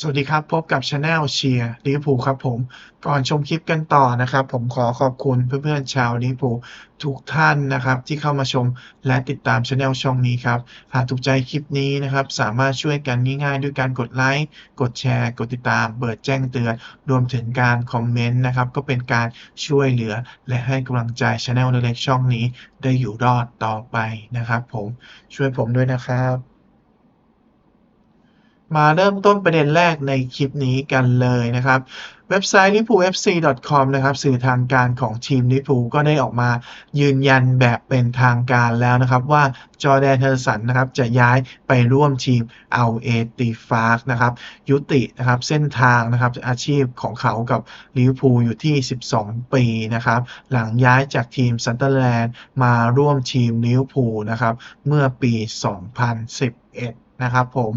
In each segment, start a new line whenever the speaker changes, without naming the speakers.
สวัสดีครับ พบกับช anel เชียร์ลิเวอร์พูลครับผม ก่อนชมคลิปกันต่อนะครับ ผมขอขอบคุณเพื่อนๆชาวลิเวอร์พูลทุกท่านนะครับ ที่เข้ามาชมและติดตามช anel ช่องนี้ครับ หากถูกใจคลิปนี้นะครับ สามารถช่วยกันง่ายๆ ด้วยการกดไลค์กดแชร์ กดติดตามเปิดแจ้งเตือน รวมถึงการคอมเมนต์นะครับ ก็เป็นการช่วยเหลือ และให้กำลังใจช anel เล็กๆช่องนี้ ได้อยู่รอดต่อไปนะครับ ผมช่วยผมด้วยนะครับ มาเริ่มต้นประเด็นแรกในคลิปนี้กันเลยนะครับ เว็บไซต์ liverpoolfc.com นะครับ สื่อทางการของทีมลิเวอร์พูลก็ได้ออกมายืนยันแบบเป็นทางการแล้วนะครับ ว่าจอแดนเฮอร์สันนะครับจะย้ายไปร่วมทีมเอาเอติฟาร์นะครับ ยุตินะครับเส้นทางนะครับอาชีพของเขากับลิเวอร์พูลอยู่ที่ 12 ปีนะครับ หลังย้ายจากทีมซันเดอร์แลนด์มาร่วมทีมลิเวอร์พูลนะครับ เมื่อปี 2011 นะครับผม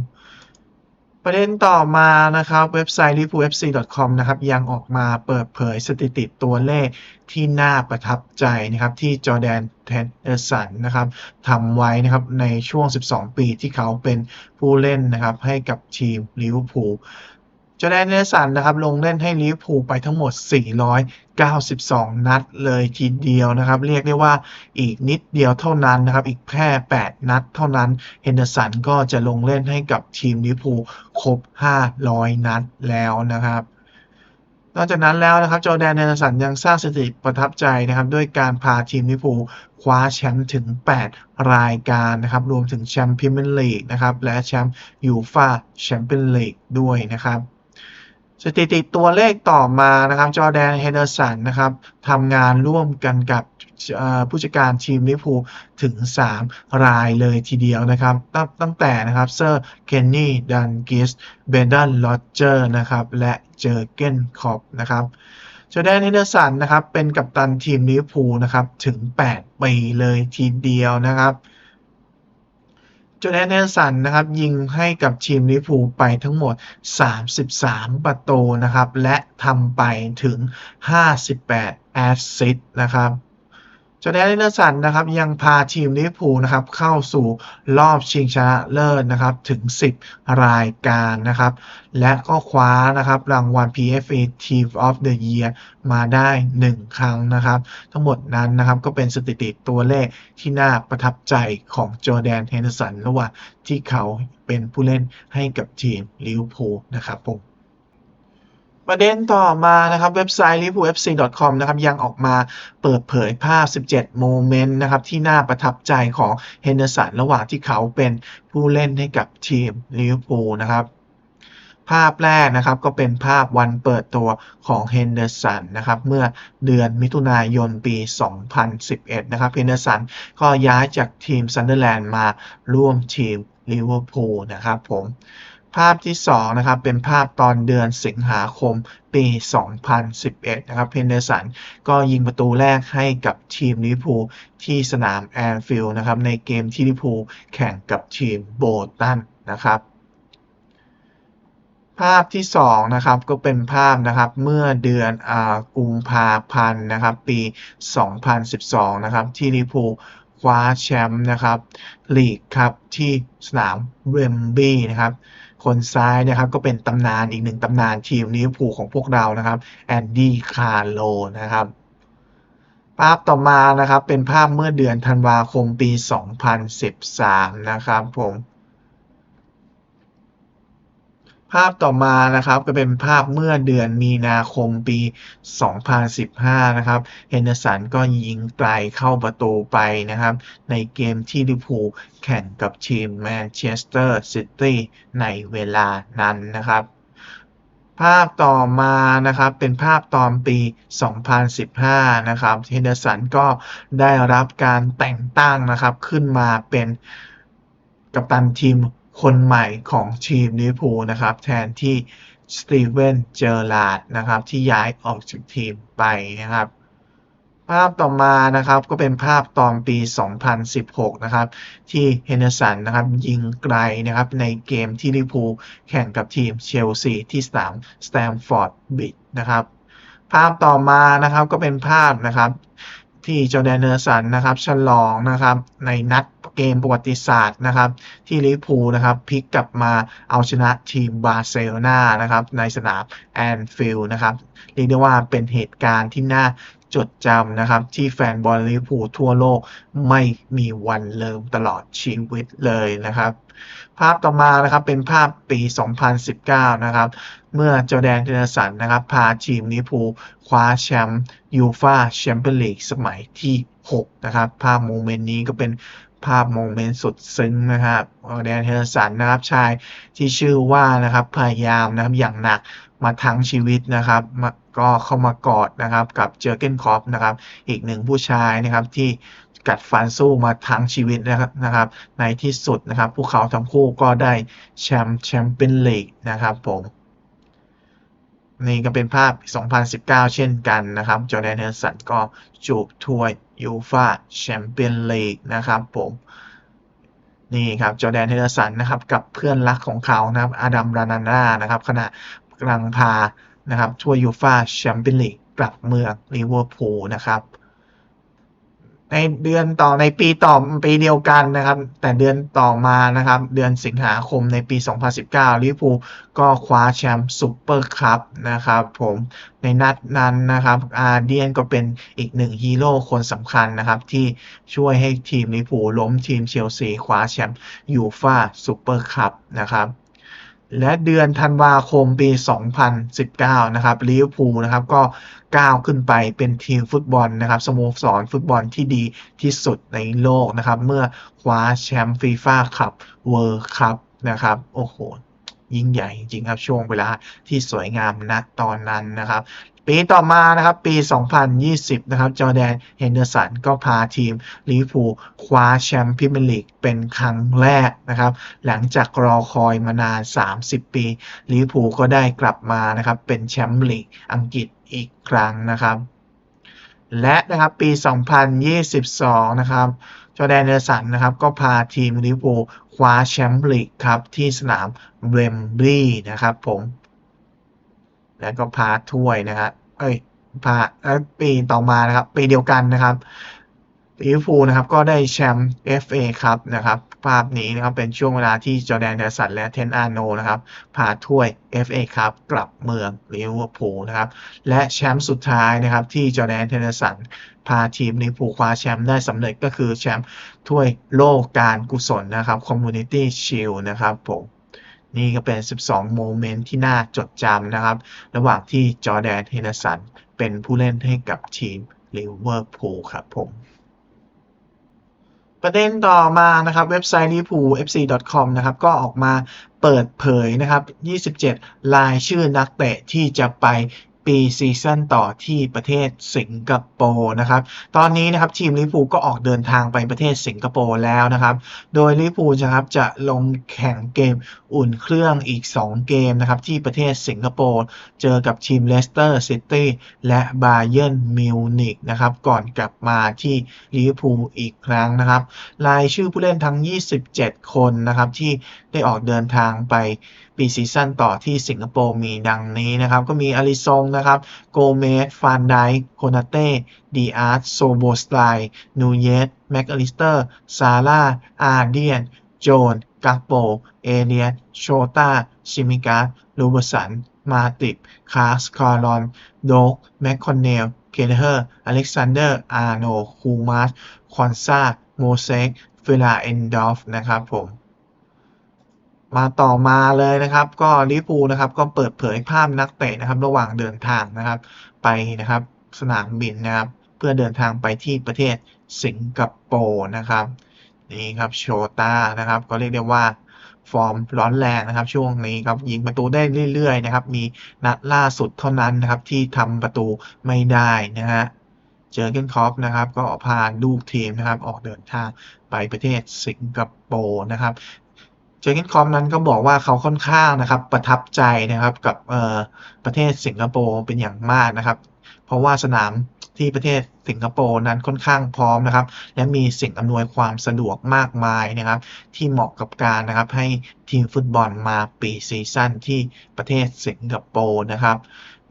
ประเด็นต่อมานะครับเว็บไซต์ liverpoolfc.com นะครับยังออกมาเปิดเผยสถิติตัวเลขที่น่าประทับใจนะครับที่จอแดนเทนเดอร์สันนะครับทำไว้นะครับในช่วง 12 ปีที่เขาเป็นผู้เล่นนะครับให้กับทีมลิเวอร์พูล จอแดนเนสันนะครับลงเล่นให้ลิเวอร์พูลไปทั้งหมด 492 นัดเลยทีเดียวนะครับ เรียกได้ว่าอีกนิดเดียวเท่านั้นนะครับ อีกแค่ 8 นัดเท่านั้นเฮนเดอร์สันก็จะลงเล่นให้กับทีมลิเวอร์พูลครบ 500 นัดแล้วนะครับนอกจากนั้นแล้วนะครับจอแดนเฮนเดอร์สันยังสร้างสถิติประทับใจนะครับ ด้วยการพาทีมลิเวอร์พูลคว้าแชมป์ถึง 8 รายการนะครับ รวมถึงแชมป์พรีเมียร์ลีกนะครับ และแชมป์ยูฟาแชมเปี้ยนลีกด้วยนะครับ สถิติตัวเลขต่อมานะครับจอแดนเฮนเดอร์สันนะครับทำงานร่วมกันกับผู้จัดการทีมลิพูถึง 3 รายเลยทีเดียวนะครับ ตั้งตั้งแต่นะครับเซอร์เคนนี่ดันกิสเบนดันโรเจอร์นะครับและเจอเกนคอปนะครับจอแดนเฮนเดอร์สันนะครับเป็นกัปตันทีมลิพูนะครับถึง 8 ปีเลยทีเดียวนะครับ จนแอนเนสันนะครับยิงให้กับทีมลิเวอร์พูลไปทั้งหมด 33 ประตูนะครับ และทำไปถึง 58 แอสซิสต์นะครับ จอแดนเนลสันนะครับยังพาทีมลิเวอร์พูลนะครับเข้าสู่รอบชิงชนะเลิศนะครับถึง 10 รายการนะครับและก็คว้านะครับรางวัล PFA Team of the Year มาได้ 1 ครั้งนะครับ ทั้งหมดนั้นนะครับก็เป็นสถิติตัวเลขที่น่าประทับใจของจอแดนเฮนเดอร์สันระหว่างที่เขาเป็นผู้เล่นให้กับทีมลิเวอร์พูลนะครับผม ประเด็นต่อมานะครับเว็บไซต์ liverpoolfc.com นะครับยังออกมาเปิดเผยภาพ 17 โมเมนต์นะครับที่น่าประทับใจของเฮนเดอร์สันระหว่างที่เขาเป็นผู้เล่นให้กับทีมลิเวอร์พูลนะครับ ภาพแรกนะครับก็เป็นภาพวันเปิดตัวของเฮนเดอร์สันนะครับเมื่อเดือนมิถุนายนปี 2011 นะครับเฮนเดอร์สันก็ย้ายจากทีมซันเดอร์แลนด์มาร่วมทีมลิเวอร์พูลนะครับผม ภาพที่ 2 นะครับ เป็นภาพตอนเดือนสิงหาคมปี 2011 นะครับเฮนเดอร์สันก็ยิงประตูแรกให้กับทีมลิเวอร์พูลที่สนามแอนฟิลด์นะครับ ในเกมที่ลิเวอร์พูลแข่งกับทีมโบตันนะครับ ภาพที่ 2 นะครับ ก็เป็นภาพนะครับ เมื่อเดือนอากุมภาพันธ์นะครับ ปี 2012 นะครับ ที่ลิเวอร์พูลคว้าแชมป์นะครับลีกครับที่สนามเวมบลีย์นะครับ คนซ้ายนะครับก็เป็นตำนานอีกหนึ่งตำนานทีมลิเวอร์พูลของพวกเรานะครับแอนดี้คาร์โลนะครับภาพต่อมานะครับเป็นภาพเมื่อเดือนธันวาคมปี 2013 นะครับผม ภาพต่อมานะครับก็เป็นภาพเมื่อเดือนมีนาคมปี 2015 นะครับเฮนเดอร์สันก็ยิงไกลเข้าประตูไปนะครับ ในเกมที่ลิเวอร์พูลแข่งกับทีมแมนเชสเตอร์ซิตี้ในเวลานั้นนะครับภาพต่อมานะครับเป็นภาพตอนปี 2015 นะครับเฮนเดอร์สันก็ได้รับการแต่งตั้งนะครับ ขึ้นมาเป็นกัปตันทีม คนใหม่ของทีมลิเวอร์พูลนะครับ แทนที่สตีเวนเจอร์ลาดนะครับ ที่ย้ายออกจากทีมไปนะครับ ภาพต่อมานะครับ ก็เป็นภาพตอนปี 2016 นะครับ ที่เฮนเดอร์สันนะครับ ยิงไกลนะครับ ในเกมที่ลิเวอร์พูลแข่งกับทีมเชลซีที่สนามสแตมฟอร์ดบิดนะครับ ภาพต่อมานะครับก็เป็นภาพนะครับ ที่จอแดนเนอร์สันนะครับฉลองนะครับในนัดเกมประวัติศาสตร์นะครับ ที่ลิเวอร์พูลนะครับพลิกกลับมาเอาชนะทีมบาร์เซโลนานะครับในสนามแอนฟิลด์นะครับเรียกได้ว่าเป็นเหตุการณ์ที่น่าจดจำนะครับที่แฟนบอลลิเวอร์พูลทั่วโลกไม่มีวันลืมตลอดชีวิตเลยนะครับ ภาพต่อมานะครับเป็นภาพปี 2019 นะครับ เมื่อจอแดนเทนสันนะครับพาทีมลิเวอร์พูลคว้าแชมป์ยูฟาแชมเปี้ยนลีกสมัยที่ 6 นะครับ ภาพโมเมนต์นี้ก็เป็นภาพโมเมนต์สุดซึ้งนะครับจอแดนเทนสันนะครับชายที่ชื่อว่านะครับพยายามนะครับอย่างหนักมาทั้งชีวิตนะครับก็เข้ามากอดนะครับกับเจอเกนคอปนะครับอีกหนึ่งผู้ชายนะครับที่ กัดฟันสู้มาทั้งชีวิตนะครับนะครับ ในที่สุดนะครับ พวกเขาทั้งคู่ก็ได้แชมป์แชมเปี้ยนลีกนะครับผมนี่ก็เป็นภาพ 2019 เช่นกันนะครับ จอแดนเฮนสันก็จูบถ้วยยูฟาแชมเปี้ยนลีกนะครับผม นี่ครับจอแดนเฮนสันนะครับ กับเพื่อนรักของเขานะครับอาดัมรานาน่านะครับขณะกำลังพานะครับถ้วยยูฟาแชมเปี้ยนลีกกลับเมืองลิเวอร์พูลนะครับ ในเดือนต่อในปีต่อปีเดียวกันนะครับ แต่เดือนต่อมานะครับ เดือนสิงหาคมในปี 2019 ลิเวอร์พูลก็คว้าแชมป์ซูเปอร์คัพนะครับผมในนัดนั้นนะครับอาร์เดียนก็เป็นอีกหนึ่งฮีโร่คนสำคัญนะครับ ที่ช่วยให้ทีมลิเวอร์พูลล้มทีมเชลซีคว้าแชมป์ยูฟ่าซูเปอร์คัพนะครับ และเดือนธันวาคมปี 2019 นะครับลิเวอร์พูลนะครับก็ก้าวขึ้นไปเป็นทีมฟุตบอลนะครับสโมสรฟุตบอลที่ดีที่สุดในโลกนะครับ เมื่อคว้าแชมป์ฟีฟ่าคัพเวิร์คัพนะครับ โอ้โห ยิ่งใหญ่จริงๆครับช่วงเวลาที่สวยงามณตอนนั้นนะครับ ปีต่อมานะครับปี 2020 นะครับจอแดนเฮนเดอร์สันก็พาทีมลิเวอร์พูลคว้าแชมป์พรีเมียร์ลีกเป็นครั้งแรกนะครับ หลังจากรอคอยมานาน 30 ปีลิเวอร์พูลก็ได้กลับมานะครับเป็นแชมป์ลีกอังกฤษอีกครั้งนะครับ และนะครับปี 2022 นะครับจอแดนเดอร์สันนะครับก็พาทีมลิเวอร์พูลคว้าแชมป์ลีกครับที่สนามเบรมบลีนะครับผม แล้วก็พาถ้วยนะครับ เอ้ยพาแล้วปีต่อมานะครับ ปีเดียวกันนะครับลิเวอร์พูลนะครับก็ได้แชมป์ FA ครับนะครับ ภาพนี้นะครับเป็นช่วงเวลาที่จอร์แดนเดอร์สันและเทนอาร์โนนะครับพาถ้วย FA ครับกลับเมืองลิเวอร์พูลนะครับ และแชมป์สุดท้ายนะครับ ที่จอร์แดนเทนเดอร์สันพาทีมลิเวอร์พูลคว้าแชมป์ได้สำเร็จก็คือแชมป์ถ้วยโลกการกุศลนะครับ Community Shield นะครับผม นี่ก็เป็น 12 โมเมนต์ที่น่าจดจำนะครับ ระหว่างที่จอแดนเฮนสันเป็นผู้เล่นให้กับทีมลิเวอร์พูลครับผม ประเด็นต่อมานะครับเว็บไซต์ลิเวอร์พูล fc.com นะครับก็ออกมาเปิดเผยนะครับ 27 รายชื่อนักเตะที่จะไป ปีซีซั่นต่อที่ประเทศสิงคโปร์นะครับ ตอนนี้นะครับทีมลิเวอร์พูลก็ออกเดินทางไปประเทศสิงคโปร์แล้วนะครับ โดยลิเวอร์พูลนะครับจะลงแข่งเกมอุ่นเครื่องอีก 2 เกมนะครับที่ประเทศสิงคโปร์เจอกับทีมเลสเตอร์ซิตี้และบาเยิร์นมิวนิกนะครับก่อนกลับมาที่ลิเวอร์พูลอีกครั้งนะครับรายชื่อผู้เล่นทั้ง 27 คนนะครับที่ได้ออกเดินทางไปปีซีซั่นต่อที่สิงคโปร์มีดังนี้นะครับ ก็มีอาริซงนะครับโกเมสฟานไดโคนาเต้ดีอาร์ตโซโบสไลนูเยสแม็กอลิสเตอร์ซาร่าอาร์เดียน โจนกักโป เอเลียนโชตาชิมิกาลูเบสัน มาติบคาสคาร์ลอนโดกแมคคอนเนลเคเนเฮอร์ อเล็กซานเดอร์ อาร์โนคูมาสคอนซาโมเซกเฟลาเอนดอฟ นะครับผม มาต่อมาเลยนะครับ ก็ลิเวอร์พูนะครับก็เปิดเผยภาพนักเตะนะครับ ระหว่างเดินทางนะครับ ไปนะครับสนามบินนะครับ เพื่อเดินทางไปที่ประเทศสิงคโปร์นะครับนี่ครับโชตานะครับ ก็เรียกได้ว่าฟอร์มร้อนแรงนะครับ ช่วงนี้ครับยิงประตูได้เรื่อยๆนะครับ มีนัดล่าสุดเท่านั้นนะครับ ที่ทำประตูไม่ได้นะฮะเจอเกนคอปนะครับ ก็พาลูกทีมนะครับ ออกเดินทางไปประเทศสิงคโปร์นะครับ เจอเกนคอปนั้นก็บอกว่าเขาค่อนข้างนะครับประทับใจนะครับกับประเทศสิงคโปร์เป็นอย่างมากนะครับ เพราะว่าสนามที่ประเทศสิงคโปร์นั้นค่อนข้างพร้อมนะครับ และมีสิ่งอำนวยความสะดวกมากมายนะครับ ที่เหมาะกับการนะครับให้ทีมฟุตบอลมาปีซีซั่นที่ประเทศสิงคโปร์นะครับ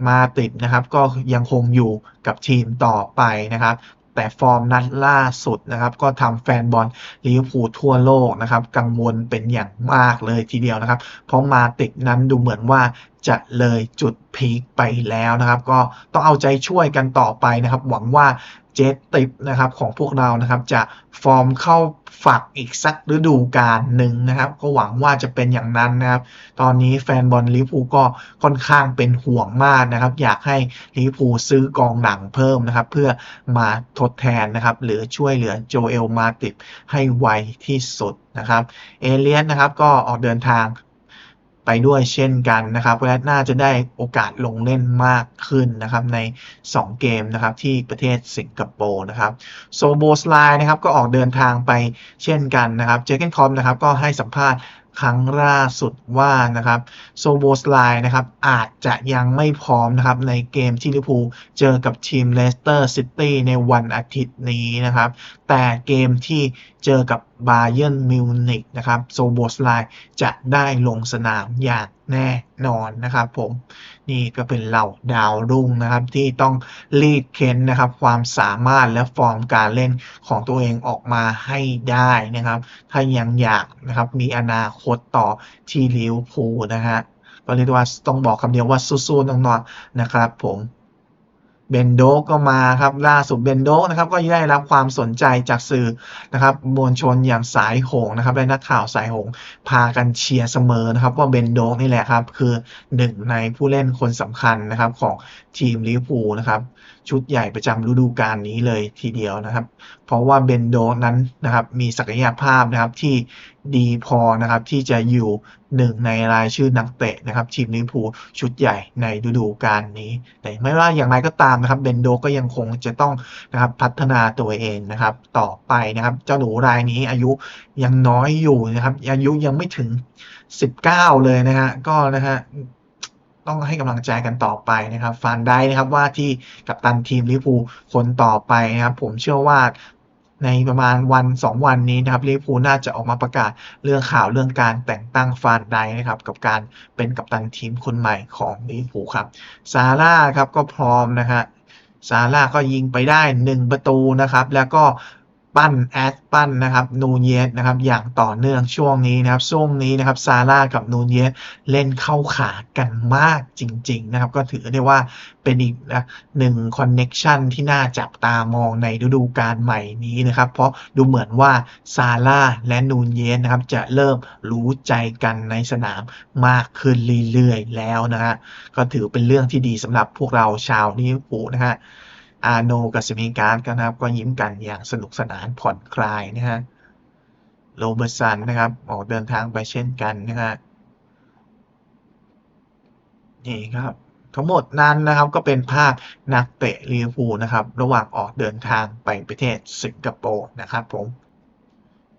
มาติดนะครับก็ยังคงอยู่กับทีมต่อไปนะครับ แต่ฟอร์มนัดล่าสุดนะครับ ก็ทำแฟนบอลลิเวอร์พูลทั่วโลกนะครับ กังวลเป็นอย่างมากเลยทีเดียวนะครับ เพราะมาติดนั้นดูเหมือนว่าจะเลยจุดพีคไปแล้วนะครับ ก็ต้องเอาใจช่วยกันต่อไปนะครับ หวังว่า เจ็ตติปนะครับของพวกเรานะครับจะฟอร์มเข้าฝักอีกสักฤดูกาลหนึ่งนะครับ ก็หวังว่าจะเป็นอย่างนั้นนะครับ ตอนนี้แฟนบอลลิพูก็ค่อนข้างเป็นห่วงมากนะครับ อยากให้ลิพูซื้อกองหลังเพิ่มนะครับ เพื่อมาทดแทนนะครับ หรือช่วยเหลือโจเอลมาติปให้ไวที่สุดนะครับ เอเลียนนะครับก็ออกเดินทาง ไปด้วยเช่นกันนะครับและน่าจะได้โอกาสลงเล่นมากขึ้นนะครับใน 2 เกมนะครับที่ประเทศสิงคโปร์นะครับโซโบสไลนะครับก็ออกเดินทางไปเช่นกันนะครับเจเกนคอมนะครับก็ให้สัมภาษณ์ครั้งล่าสุดว่านะครับโซโบสไลนะครับอาจจะยังไม่พร้อมนะครับในเกมที่ลิเวอร์พูลเจอกับทีมเลสเตอร์ซิตี้ในวันอาทิตย์นี้นะครับ แต่เกมที่เจอกับบาเยิร์นมิวนิกนะครับโซโบสไลจะได้ลงสนามอย่าง แน่นอนนะครับผมนี่ก็เป็นเหล่าดาวรุ่งนะครับ ที่ต้องรีดเค้นนะครับ ความสามารถและฟอร์มการเล่นของตัวเองออกมาให้ได้นะครับ ถ้ายังอยากนะครับมีอนาคตต่อที่ลิวพูนะฮะก็เรียกว่าต้องบอกคำเดียวว่าสู้ๆน้องๆนะครับผม เบนโดก็มาครับล่าสุดเบนโดกนะครับก็ได้รับความสนใจจากสื่อนะครับมวลชนอย่างสายหงนะครับและนักข่าวสายหงพากันเชียร์เสมอนะครับว่าเบนโดกนี่แหละครับคือหนึ่งในผู้เล่นคนสำคัญนะครับของทีมลิเวอร์พูลนะครับชุดใหญ่ประจำฤดูกาลนี้เลยทีเดียวนะครับ เพราะว่าเบนโดกนั้นนะครับมีศักยภาพนะครับที่ ดีพอนะครับที่จะอยู่หนึ่งในรายชื่อนักเตะนะครับทีมลิเวอร์พูลชุดใหญ่ในฤดูกาลนี้ แต่ไม่ว่าอย่างไรก็ตามนะครับเบนโดก็ยังคงจะต้องนะครับพัฒนาตัวเองนะครับต่อไปนะครับเจ้าหนูรายนี้อายุยังน้อยอยู่นะครับอายุยังไม่ถึง 19 เลยนะฮะก็นะฮะต้องให้กำลังใจกันต่อไปนะครับฟานได้นะครับว่าที่กัปตันทีมลิเวอร์พูลคนต่อไปนะครับผมเชื่อว่า ในประมาณวัน 2 วันนี้นะครับลิเวอร์พูลน่าจะออกมาประกาศเรื่องข่าวเรื่องการแต่งตั้งฟานไดนะครับกับการเป็นกัปตันทีมคนใหม่ของลิเวอร์พูลครับซาร่าครับก็พร้อมนะฮะซาร่าก็ยิงไปได้ 1 ประตูนะครับ แล้วก็ ปั้นแอดปั้นนะครับนูเยสนะครับอย่างต่อเนื่องช่วงนี้นะครับช่วงนี้นะครับซาร่ากับนูเยสเล่นเข้าขากันมากจริง ๆ นะครับ ก็ถือได้ว่าเป็นอีกนะหนึ่งคอนเน็ชันที่น่าจับตามองในฤดูกาลใหม่นี้นะครับ เพราะดูเหมือนว่าซาร่าและนูเยสนะครับจะเริ่มรู้ใจกันในสนามมากขึ้นเรื่อยๆแล้วนะฮะก็ถือเป็นเรื่องที่ดีสำหรับพวกเราชาวลิเวอร์พูลนะฮะ อาโนกับสมิการ์ดก็นะครับ ก็ยิ้มกันอย่างสนุกสนานผ่อนคลายนะฮะโรเบิร์ตสันนะครับออกเดินทางไปเช่นกันนะฮะนี่ครับทั้งหมดนั้นนะครับก็เป็นภาพนักเตะลิเวอร์พูลนะครับ ระหว่างออกเดินทางไปประเทศสิงคโปร์นะครับผม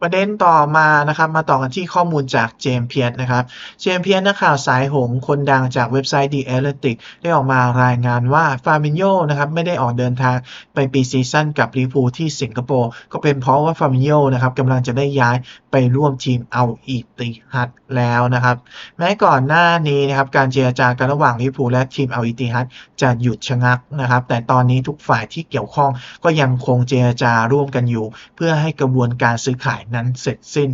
ประเด็นต่อมานะครับ มาต่อกันที่ข้อมูลจากเจมส์เพียร์นะครับ เจมส์เพียร์นักข่าวสายหง คนดังจากเว็บไซต์ The Athletic ได้ออกมารายงานว่าฟาร์มินโยนะครับไม่ได้ออกเดินทางไปปีซีซั่นกับลิเวอร์พูลที่สิงคโปร์ก็เป็นเพราะว่าฟาร์มินโยนะครับกำลังจะได้ย้ายไปร่วมทีมเอาอีติฮัดแล้วนะครับ แม้ก่อนหน้านี้นะครับการเจรจากันระหว่างลิเวอร์พูลและทีมเอาอีติฮัดจะหยุดชะงักนะครับ แต่ตอนนี้ทุกฝ่ายที่เกี่ยวข้องก็ยังคงเจรจาร่วมกันอยู่ เพื่อให้กระบวนการซื้อขายนั้นเสร็จสิ้น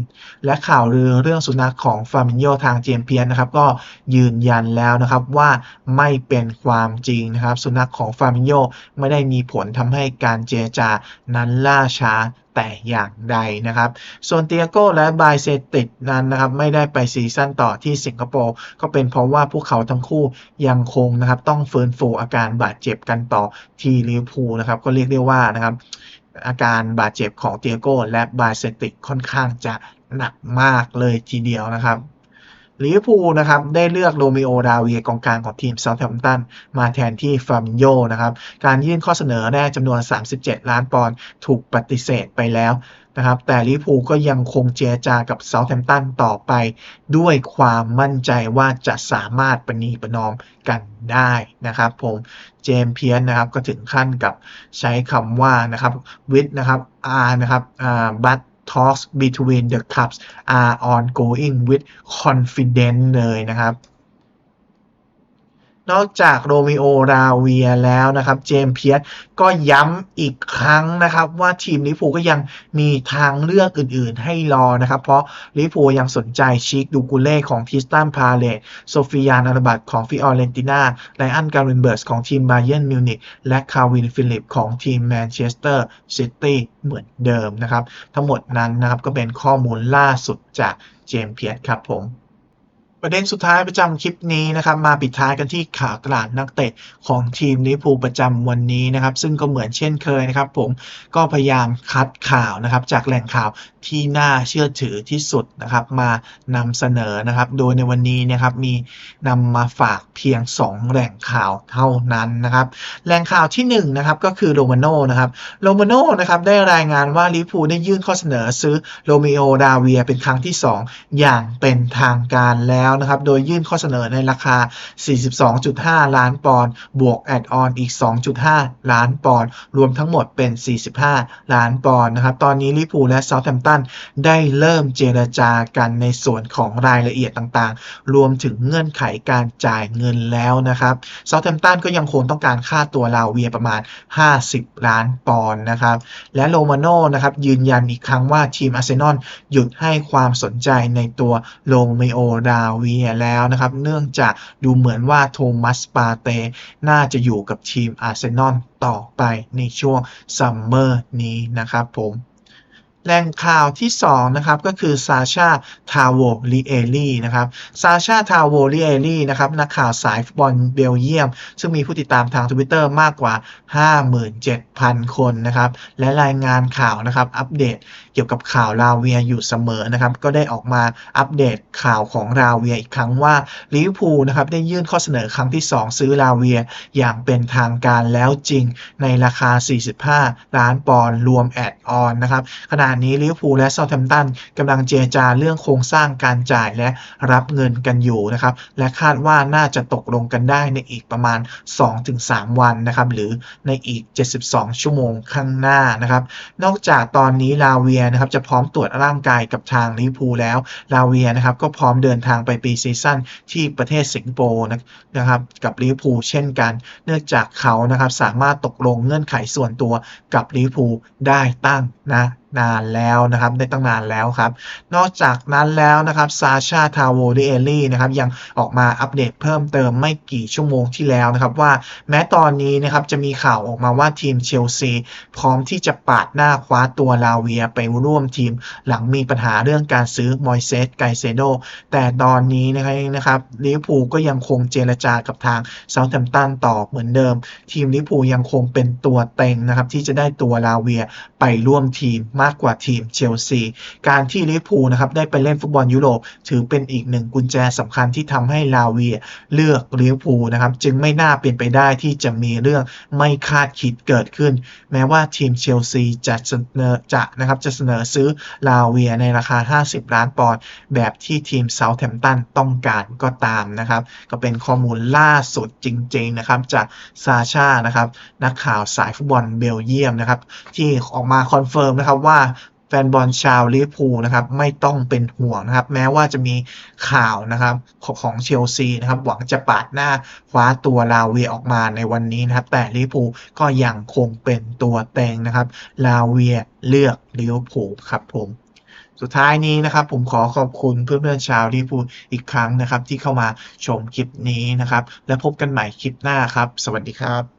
และข่าวลือเรื่องสุนัขของฟาร์มินโยทางเจมเพียนนะครับก็ยืนยันแล้วนะครับว่าไม่เป็นความจริงนะครับ สุนัขของฟาร์มินโยไม่ได้มีผลทำให้การเจรจานั้นล่าช้าแต่อย่างใดนะครับ ส่วนเตียโก้และบายเซติดนั้นนะครับ ไม่ได้ไปซีซั่นต่อที่สิงคโปร์ก็เป็นเพราะว่าพวกเขาทั้งคู่ยังคงนะครับ ต้องฟื้นฟูอาการบาดเจ็บกันต่อที่ลิเวอร์พูลนะครับ ก็เรียกได้ว่านะครับ อาการบาดเจ็บของเตียโก้และบาเซติกค่อนข้างจะหนักมากเลยทีเดียวนะครับลิเวอร์พูลนะครับได้เลือกโรมิโอดาเวียกองกลางของทีมเซาท์แฮมป์ตันมาแทนที่ฟาร์มิโยนะครับ การยื่นข้อเสนอแรกจำนวน 37 ล้านปอนด์ถูกปฏิเสธไปแล้ว นะครับแต่ลิพูก็ยังคงเจรจากับเซาท์แฮมป์ตันต่อไป ด้วยความมั่นใจว่าจะสามารถประนีประนอมกันได้นะครับผมเจมส์เพียนนะครับก็ถึงขั้นกับใช้คำว่านะครับวิทนะครับ R นะครับอ่า but talks between the clubs are ongoing with confidence เลยนะครับ นอกจากโรมิโอราเวียแล้วนะครับ เจมส์เพียสก็ย้ำอีกครั้งนะครับ ว่าทีมลิเวอร์พูลก็ยังมีทางเลือกอื่นๆให้รอนะครับ เพราะลิเวอร์พูลยังสนใจชิคดูกูเล่ของทิสตันพาเลตโซฟิยานอาราบัตของฟิออเรนติน่าไลอันการินเบิร์สของทีมบาเย r n นมิวนิกและคาวินฟิลิปของทีมแมนเชสเตอร์ซิตี้เหมือนเดิมนะครับ ทั้งหมดนั้นนะครับก็เป็นข้อมูลล่าสุดจากเจมส์เพียสครับผม ประเด็นสุดท้ายประจำคลิปนี้นะครับมาปิดท้ายกันที่ข่าวตลาดนักเตะของทีมลิเวอร์พูลประจำวันนี้นะครับ ซึ่งก็เหมือนเช่นเคยนะครับ ผมก็พยายามคัดข่าวนะครับ จากแหล่งข่าวที่น่าเชื่อถือที่สุดนะครับ มานำเสนอนะครับ โดยในวันนี้นะครับมีนำมาฝากเพียง 2 แหล่งข่าวเท่านั้นนะครับ แหล่งข่าวที่1นะครับก็คือโรมาโน่นะครับโรมาโน่นะครับได้รายงานว่าลิเวอร์พูลได้ยื่นข้อเสนอซื้อโรมิโอดาเวียเป็นครั้งที่ 2 อย่างเป็นทางการแล้วนะครับ โดยยื่นข้อเสนอในราคา 42.5 ล้านปอนด์ บวกแอดออนอีก 2.5 ล้านปอนด์ รวมทั้งหมดเป็น 45 ล้านปอนด์นะครับ ตอนนี้ลิเวอร์พูและเซาท์แฮมป์ตันได้เริ่มเจรจากันในส่วนของรายละเอียดต่างๆ รวมถึงเงื่อนไขการจ่ายเงินแล้วนะครับเซาท์แฮมป์ตันก็ยังคงต้องการค่าตัวลาเวียประมาณ 50 ล้านปอนด์นะครับ และโรมาโน่นะครับยืนยันอีกครั้งว่าทีมอาร์เซนอลหยุดให้ความสนใจในตัวโรเมโอดาวเวียแล้วนะครับ เนื่องจากดูเหมือนว่าโทมัสปาเตน่าจะอยู่กับทีมอาร์เซนอลต่อไปในช่วงซัมเมอร์นี้นะครับผม แหล่งข่าวที่2นะครับก็คือซาชาทาโวลิเอลี่นะครับซาชาทาโวลิเอลี่นะครับนักข่าวสายฟุตบอลเบลเยียม ซึ่งมีผู้ติดตามทาง Twitter มากกว่า 57,000 คนนะครับและรายงานข่าวนะครับอัปเดตเกี่ยวกับข่าวลาเวียอยู่เสมอนะครับก็ได้ออกมาอัปเดตข่าวของลาเวียอีกครั้งว่าลิเวอร์พูลนะครับได้ยื่นข้อเสนอครั้งที่ 2 ซื้อลาเวียอย่างเป็นทางการแล้วจริงในราคา 45 ล้านปอนด์รวมแอดออนนะครับขณะนี้ลิเวอร์พูลและเซาท์แฮมป์ตันกำลังเจรจาเรื่องโครงสร้างการจ่ายและรับเงินกันอยู่นะครับ และคาดว่าน่าจะตกลงกันได้ในอีกประมาณ 2-3 วันนะครับหรือในอีก 72 ชั่วโมงข้างหน้านะครับ นอกจากตอนนี้ลาเวียนะครับจะพร้อมตรวจร่างกายกับทางลิเวอร์พูลแล้วลาเวียนะครับก็พร้อมเดินทางไปปีซีซั่นที่ประเทศสิงคโปร์นะครับกับลิเวอร์พูลเช่นกัน เนื่องจากเขานะครับสามารถตกลงเงื่อนไขส่วนตัวกับลิเวอร์พูลได้ตั้งนะนานแล้วนะครับได้ตั้งนานแล้วครับ นอกจากนั้นแล้วนะครับซาชาทาโวดิเอลี่นะครับยังออกมาอัปเดตเพิ่มเติมไม่กี่ชั่วโมงที่แล้วนะครับว่าแม้ตอนนี้นะครับจะมีข่าวออกมาว่าทีมเชลซีพร้อมที่จะปาดหน้าคว้าตัวลาเวียไปร่วมทีม หลังมีปัญหาเรื่องการซื้อมอยเซสไกเซโดแต่ตอนนี้นะครับลิเวอร์พูลก็ยังคงเจรจากับทางเซาท์แฮมป์ตันต่อเหมือนเดิม ทีมลิเวอร์พูลยังคงเป็นตัวเต็งนะครับที่จะได้ตัวลาเวียไปร่วมทีมมากกว่าทีมเชลซี การที่ลิเวอร์พูลนะครับได้ไปเล่นฟุตบอลยุโรป ถือเป็นอีกหนึ่งกุญแจสำคัญที่ทำให้ลาเวียเลือกลิเวอร์พูลนะครับจึงไม่น่าเป็นไปได้ที่จะมีเรื่องไม่คาดคิดเกิดขึ้น แม้ว่าทีมเชลซีจะเสนอจะนะครับจะเสนอซื้อลาเวียในราคา 50 ล้านปอนด์แบบที่ทีมเซาท์แฮมป์ตันต้องการก็ตามนะครับ ก็เป็นข้อมูลล่าสุดจริง ๆ นะครับ จากซาชานะครับ นักข่าวสายฟุตบอลเบลเยียมนะครับ ที่ออกมาคอนเฟิร์มนะครับว่าแฟนบอลชาวลิเวอร์พูลนะครับไม่ต้องเป็นห่วงนะครับ แม้ว่าจะมีข่าวนะครับของเชลซีนะครับ หวังจะปาดหน้าคว้าตัวลาเวียออกมาในวันนี้นะครับ แต่ลิเวอร์พูลก็ยังคงเป็นตัวเต็งนะครับลาเวียเลือกลิเวอร์พูลครับผมสุดท้ายนี้นะครับผมขอขอบคุณเพื่อนๆชาวลิเวอร์พูลอีกครั้งนะครับ ที่เข้ามาชมคลิปนี้นะครับ และพบกันใหม่คลิปหน้าครับ สวัสดีครับ